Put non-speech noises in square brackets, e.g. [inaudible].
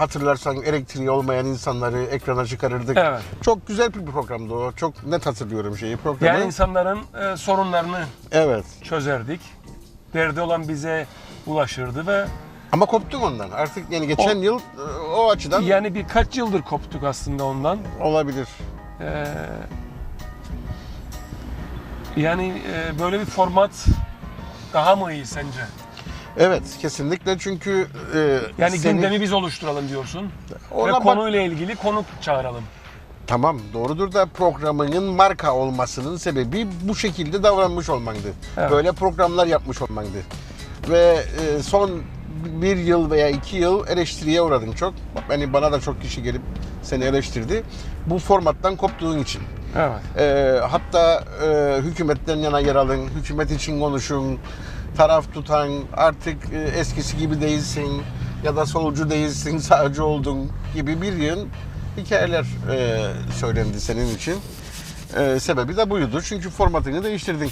hatırlarsan elektriği olmayan insanları ekrana çıkarırdık. Evet. Çok güzel bir programdı o. Çok net hatırlıyorum şeyi programı. Yani insanların e, sorunlarını Evet. çözerdik. Derdi olan bize ulaşırdı ve Ama koptuk ondan. Artık yani geçen O- yıl e, o açıdan yani birkaç yıldır koptuk aslında ondan. olabilir. Ee, yani e, böyle bir format daha mı iyi sence? Evet kesinlikle çünkü e, Yani seni- gündemi biz oluşturalım diyorsun. Ona ve bak- konuyla ilgili konuk çağıralım. Tamam doğrudur da programının marka olmasının sebebi bu şekilde davranmış olmandı. Evet. Böyle programlar yapmış olmandı. Ve e, son bir yıl veya iki yıl eleştiriye uğradın çok. Yani bana da çok kişi gelip seni eleştirdi. Bu formattan koptuğun için. Evet. E, hatta e, hükümetten yana yer alın, hükümet için konuşun, taraf tutan, artık e, eskisi gibi değilsin ya da solcu değilsin, [laughs] sağcı oldun gibi bir yığın hikayeler e, söylendi senin için. E, sebebi de buydu çünkü formatını değiştirdin.